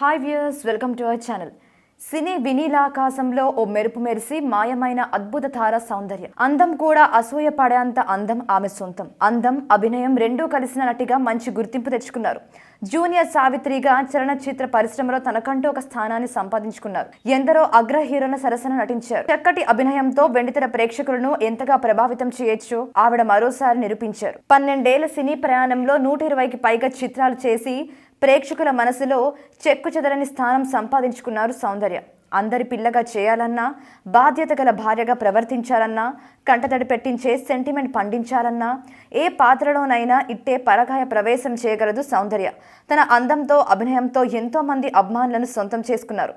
Hi viewers welcome to our channel cine వినీలాకాశంలో ఓ మెరుపు మెరిసి మాయమైన అద్భుత తార సౌందర్యం. అందం కూడా అసూయ పడేంత అందం ఆమె సొంతం. అందం అభినయం రెండూ కలిసిన నటిగా మంచి గుర్తింపు తెచ్చుకున్నారు. జూనియర్ సావిత్రిగా చలనచిత్ర పరిశ్రమలో తనకంటూ ఒక స్థానాన్ని సంపాదించుకున్నారు. ఎందరో అగ్ర హీరోల సరసన నటించారు. చక్కటి అభినయంతో వెండితెర ప్రేక్షకులను ఎంతగా ప్రభావితం చేయొచ్చో ఆవిడ మరోసారి నిరూపించారు. పన్నెండేళ్ళ సినీ ప్రయాణంలో నూట ఇరవైకి పైగా చిత్రాలు చేసి ప్రేక్షకుల మనసులో చెక్కు చెదరని స్థానం సంపాదించుకున్నారు సౌందర్య. అందరి పిల్లగా చేయాలన్నా బాధ్యత గల భార్యగా ప్రవర్తించాలన్నా కంటతడి పెట్టించే సెంటిమెంట్ పండించాలన్నా ఏ పాత్రలోనైనా ఇట్టే పరకాయ ప్రవేశం చేయగలదు సౌందర్య. తన అందంతో అభినయంతో ఎంతోమంది అభిమానులను సొంతం చేసుకున్నారు.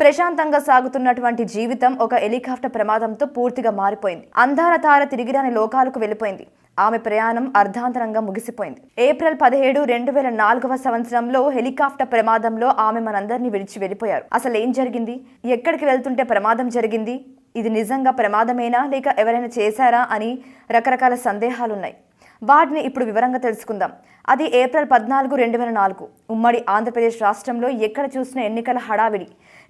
ప్రశాంతంగా సాగుతున్నటువంటి జీవితం ఒక హెలికాప్టర్ ప్రమాదంతో పూర్తిగా మారిపోయింది. అంధార తార తిరిగిరాని లోకాలకు వెళ్ళిపోయింది. ఆమె ప్రయాణం అర్ధాంతరంగా ముగిసిపోయింది. ఏప్రిల్ పదిహేడు రెండు వేల నాలుగవ సంవత్సరంలో హెలికాప్టర్ ప్రమాదంలో ఆమె మనందరినీ విడిచి వెళ్ళిపోయారు. అసలు ఏం జరిగింది? ఎక్కడికి వెళ్తుంటే ప్రమాదం జరిగింది? ఇది నిజంగా ప్రమాదమేనా? లేక ఎవరైనా చేశారా? అని రకరకాల సందేహాలున్నాయి. వాటిని ఇప్పుడు వివరంగా తెలుసుకుందాం. అది ఏప్రిల్ పద్నాలుగు రెండు వేల నాలుగు. ఉమ్మడి ఆంధ్రప్రదేశ్ రాష్ట్రంలో ఎక్కడ చూసిన ఎన్నికల హడావిడి.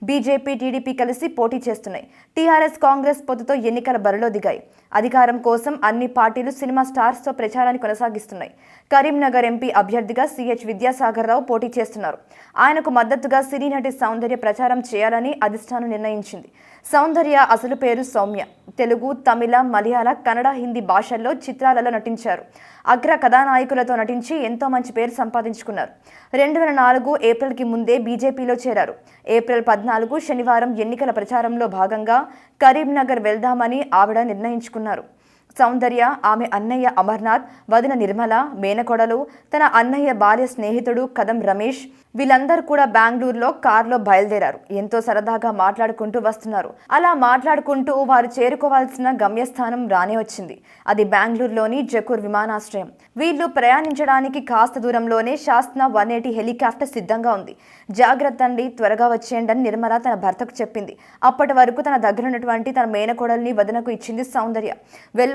బీజేపీ టీడీపీ కలిసి పోటీ చేస్తున్నాయి. టీఆర్ఎస్ కాంగ్రెస్ పొత్తుతో ఎన్నికల బరిలో దిగాయి. అధికారం కోసం అన్ని పార్టీలు సినిమా స్టార్స్తో ప్రచారాన్ని కొనసాగిస్తున్నాయి. కరీంనగర్ ఎంపీ అభ్యర్థిగా సిహెచ్ విద్యాసాగర్ రావు పోటీ చేస్తున్నారు. ఆయనకు మద్దతుగా సినీ నటి సౌందర్య ప్రచారం చేయాలని అధిష్టానం నిర్ణయించింది. సౌందర్య అసలు పేరు సౌమ్య. తెలుగు తమిళ మలయాళ కన్నడ హిందీ భాషల్లో చిత్రాలలో నటించారు. అగ్ర కథానాయకులతో నటించి ఎంతో మంచి పేరు సంపాదించుకున్నారు. రెండు వేల నాలుగు ఏప్రిల్కి ముందే బీజేపీలో చేరారు. ఏప్రిల్ పద్నాలుగు నాలుగు శనివారం ఎన్నికల ప్రచారంలో భాగంగా కరీంనగర్ వెళ్దామని ఆవిడ నిర్ణయించుకున్నారు. సౌందర్య ఆమె అన్నయ్య అమర్నాథ్ వదిన నిర్మల మేనకొడలు తన అన్నయ్య భార్య స్నేహితుడు కదం రమేష్ వీళ్ళందరూ కూడా బెంగళూరులో కారులో బయలుదేరారు. ఎంతో సరదాగా మాట్లాడుకుంటూ వస్తున్నారు. అలా మాట్లాడుకుంటూ వారు చేరుకోవాల్సిన గమ్యస్థానం రానే వచ్చింది. అది బెంగళూరులోని జకూర్ విమానాశ్రయం. వీళ్ళు ప్రయాణించడానికి కాస్త దూరంలోనే శాస్త్న వన్ ఎయిటీ హెలికాప్టర్ సిద్ధంగా ఉంది. జాగ్రత్త అండి త్వరగా వచ్చేయండి అని నిర్మల తన భర్తకు చెప్పింది. అప్పటి వరకు తన దగ్గర ఉన్నటువంటి తన మేనకోడల్ని వదనకు ఇచ్చింది సౌందర్య.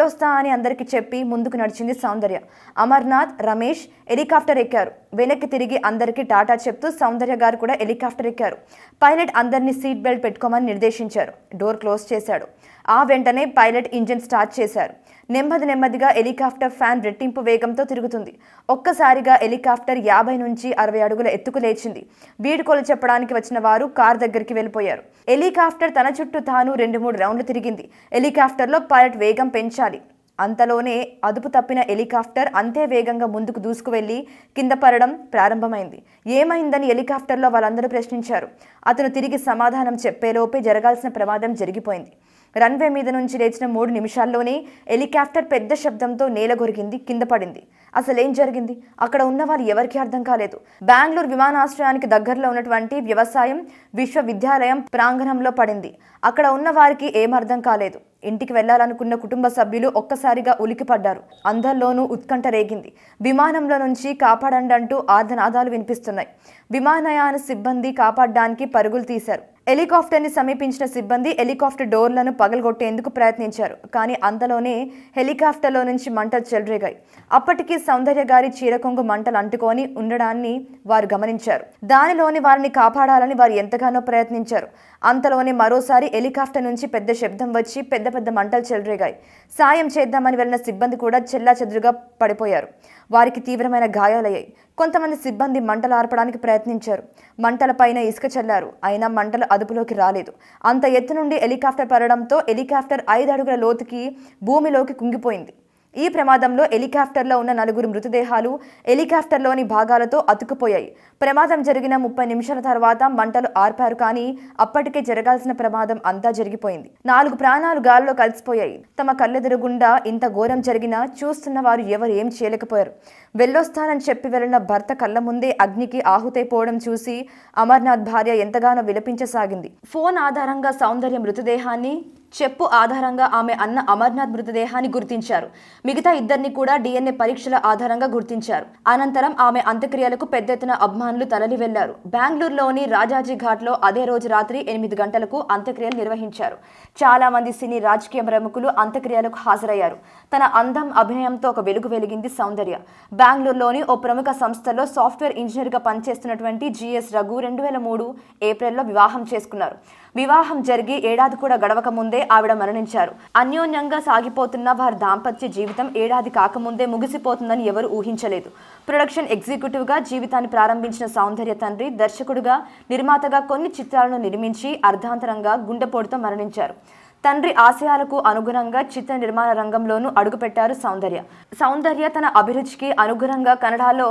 వస్తా అని అందరికి చెప్పి ముందుకు నడిచింది సౌందర్య. అమర్నాథ్ రమేష్ హెలికాప్టర్ ఎక్కారు. వెనక్కి తిరిగి అందరికీ టాటా చెప్తూ సౌందర్య గారు కూడా హెలికాప్టర్ ఎక్కారు. పైలట్ అందరినీ సీట్ బెల్ట్ పెట్టుకోమని నిర్దేశించారు. డోర్ క్లోజ్ చేశాడు. ఆ వెంటనే పైలట్ ఇంజిన్ స్టార్ట్ చేశారు. నెమ్మది నెమ్మదిగా హెలికాప్టర్ ఫ్యాన్ రెట్టింపు వేగంతో తిరుగుతుంది. ఒక్కసారిగా హెలికాప్టర్ యాభై నుంచి అరవై అడుగుల ఎత్తుకు లేచింది. వీడుకోలు చెప్పడానికి వచ్చిన వారు కార్ దగ్గరికి వెళ్ళిపోయారు. హెలికాప్టర్ తన చుట్టూ తాను రెండు మూడు రౌండ్లు తిరిగింది. హెలికాప్టర్లో పైలట్ వేగం పెంచాలి. అంతలోనే అదుపు తప్పిన హెలికాప్టర్ అంతే వేగంగా ముందుకు దూసుకువెళ్ళి కింద పడడం ప్రారంభమైంది. ఏమైందని హెలికాప్టర్లో వాళ్ళందరూ ప్రశ్నించారు. అతను తిరిగి సమాధానం చెప్పేలోపే జరగాల్సిన ప్రమాదం జరిగిపోయింది. రన్వే మీద నుంచి లేచిన మూడు నిమిషాల్లోనే హెలికాప్టర్ పెద్ద శబ్దంతో నేల గొరిగింది కింద పడింది. అసలు ఏం జరిగింది? అక్కడ ఉన్న వాళ్ళు ఎవరికి అర్థం కాలేదు. బెంగళూరు విమానాశ్రయానికి దగ్గరలో ఉన్నటువంటి వ్యవసాయం విశ్వవిద్యాలయం ప్రాంగణంలో పడింది. అక్కడ ఉన్న వారికి ఏం అర్థం కాలేదు. ఇంటికి వెళ్ళాలనుకున్న కుటుంబ సభ్యులు ఒక్కసారిగా ఉలికిపడ్డారు. అందరిలోనూ ఉత్కంఠ రేగింది. విమానంలో నుంచి కాపాడండి అంటూ ఆర్ధనాదాలు వినిపిస్తున్నాయి. విమానయాన సిబ్బంది కాపాడడానికి పరుగులు తీశారు. హెలికాప్టర్ని సమీపించిన సిబ్బంది హెలికాప్టర్ డోర్లను పగలగొట్టేందుకు ప్రయత్నించారు. కానీ అంతలోనే హెలికాప్టర్లో నుంచి మంటలు చెలరేగాయి. అప్పటికి సౌందర్య గారి చీరకొంగు మంటలు అంటుకొని ఉండడాన్ని వారు గమనించారు. దానిలోని వారిని కాపాడాలని వారు ఎంతగానో ప్రయత్నించారు. అంతలోనే మరోసారి హెలికాప్టర్ నుంచి పెద్ద శబ్దం వచ్చి పెద్ద పెద్ద మంటలు చెలరేగాయి. సాయం చేద్దామని వెళ్ళిన సిబ్బంది కూడా చెల్లా చెదురుగా పడిపోయారు. వారికి తీవ్రమైన గాయాలయ్యాయి. కొంతమంది సిబ్బంది మంటలు ఆర్పడానికి ప్రయత్నించారు. మంటలపైన ఇసుక చల్లారు. అయినా మంటలు అదుపులోకి రాలేదు. అంత ఎత్తు నుండి హెలికాప్టర్ పడడంతో హెలికాప్టర్ ఐదు అడుగుల లోతుకి భూమిలోకి కుంగిపోయింది. ఈ ప్రమాదంలో హెలికాప్టర్లో ఉన్న నలుగురు మృతదేహాలు హెలికాప్టర్లోని భాగాలతో అతుకుపోయాయి ప్రమాదం జరిగిన ముప్పై నిమిషాల తర్వాత మంటలు ఆర్పారు కానీ అప్పటికే జరగాల్సిన ప్రమాదం అంతా జరిగిపోయింది. నాలుగు ప్రాణాలు గాల్లో కలిసిపోయాయి. తమ కళ్ళెదురుగుండా ఇంత ఘోరం జరిగినా చూస్తున్న వారు ఎవరు ఏం చేయలేకపోయారు. వెళ్ళొస్తానని చెప్పి వెళ్ళిన భర్త కళ్ళ ముందే అగ్నికి ఆహుతైపోవడం చూసి అమర్నాథ్ భార్య ఎంతగానో విలపించసాగింది. ఫోన్ ఆధారంగా సౌందర్య మృతదేహాన్ని చెప్పు ఆధారంగా ఆమె అన్న అమర్నాథ్ మృతదేహాన్ని గుర్తించారు. మిగతా ఇద్దరిని కూడా డిఎన్ఏ పరీక్షల ఆధారంగా గుర్తించారు. అనంతరం ఆమె అంత్యక్రియలకు పెద్ద ఎత్తున అభిమానులు తరలి వెళ్ళారు. బెంగళూరులోని రాజాజీ ఘాట్లో అదే రోజు రాత్రి ఎనిమిది గంటలకు అంత్యక్రియలు నిర్వహించారు. చాలా మంది సినీ రాజకీయ ప్రముఖులు అంత్యక్రియలకు హాజరయ్యారు. తన అందం అభినయంతో ఒక వెలుగు వెలిగింది సౌందర్య. బెంగళూరులోని ఓ ప్రముఖ సంస్థలో సాఫ్ట్వేర్ ఇంజనీర్గా పనిచేస్తున్నటువంటి జిఎస్ రఘు రెండు వేల మూడు ఏప్రిల్లో వివాహం చేసుకున్నారు. వివాహం జరిగి ఏడాది కూడా గడవక ముందే ఆవిడ మరణించారు. అన్యోన్యంగా సాగిపోతున్న వారి దాంపత్య జీవితం ఏడాది కాకముందే ముగిసిపోతుందని ఎవరు ఊహించలేదు. ప్రొడక్షన్ ఎగ్జిక్యూటివ్గా జీవితాన్ని ప్రారంభించిన సౌందర్య తండ్రి దర్శకుడుగా నిర్మాతగా కొన్ని చిత్రాలను నిర్మించి అర్ధాంతరంగా గుండెపోటుతో మరణించారు. తండ్రి ఆశయాలకు అనుగుణంగా చిత్ర నిర్మాణ రంగంలోనూ అడుగుపెట్టారు సౌందర్య. సౌందర్య తన అభిరుచికి అనుగుణంగా కన్నడలో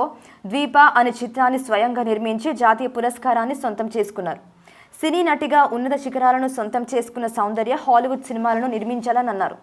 ద్వీప అనే చిత్రాన్ని స్వయంగా నిర్మించి జాతీయ పురస్కారాన్ని సొంతం చేసుకున్నారు. సినీ నటిగా ఉన్నత శిఖరాలను సొంతం చేసుకున్న సౌందర్య హాలీవుడ్ సినిమాలను నిర్మించాలని అన్నారు.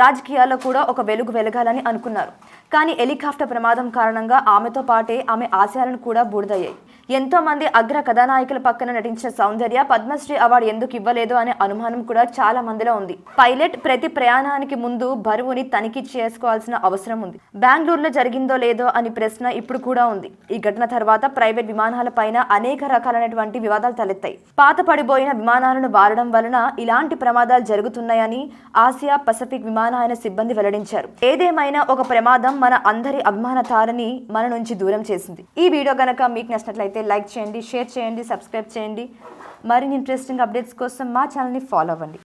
రాజకీయాల్లో కూడా ఒక వెలుగు వెలగాలని అనుకున్నారు. కానీ హెలికాప్టర్ ప్రమాదం కారణంగా ఆమెతో పాటే ఆమె ఆశయాలను కూడా బూడిదయ్యాయి. ఎంతో మంది అగ్ర కథానాయకుల పక్కన నటించిన సౌందర్య పద్మశ్రీ అవార్డు ఎందుకు ఇవ్వలేదు అనే అనుమానం కూడా చాలా మందిలో ఉంది. పైలట్ ప్రతి ప్రయాణానికి ముందు బరువుని తనిఖీ చేసుకోవాల్సిన అవసరం ఉంది. బెంగళూరులో జరిగిందో లేదో అని ప్రశ్న ఇప్పుడు కూడా ఉంది. ఈ ఘటన తర్వాత ప్రైవేట్ విమానాల పైన అనేక రకాలైనటువంటి వివాదాలు తలెత్తాయి. పాత పడిపోయిన విమానాలను వాడడం వలన ఇలాంటి ప్రమాదాలు జరుగుతున్నాయని ఆసియా పసిఫిక్ విమానయాన సిబ్బంది వెల్లడించారు. ఏదేమైనా ఒక ప్రమాదం మన అందరి అభిమాన తారని మన నుంచి దూరం చేసింది. ఈ వీడియో గనక మీకు నచ్చినట్లయితే లైక్ చేయండి షేర్ చేయండి సబ్స్క్రైబ్ చేయండి. మరిన్ని ఇంట్రెస్టింగ్ అప్డేట్స్ కోసం మా ఛానల్ని ఫాలో అవ్వండి.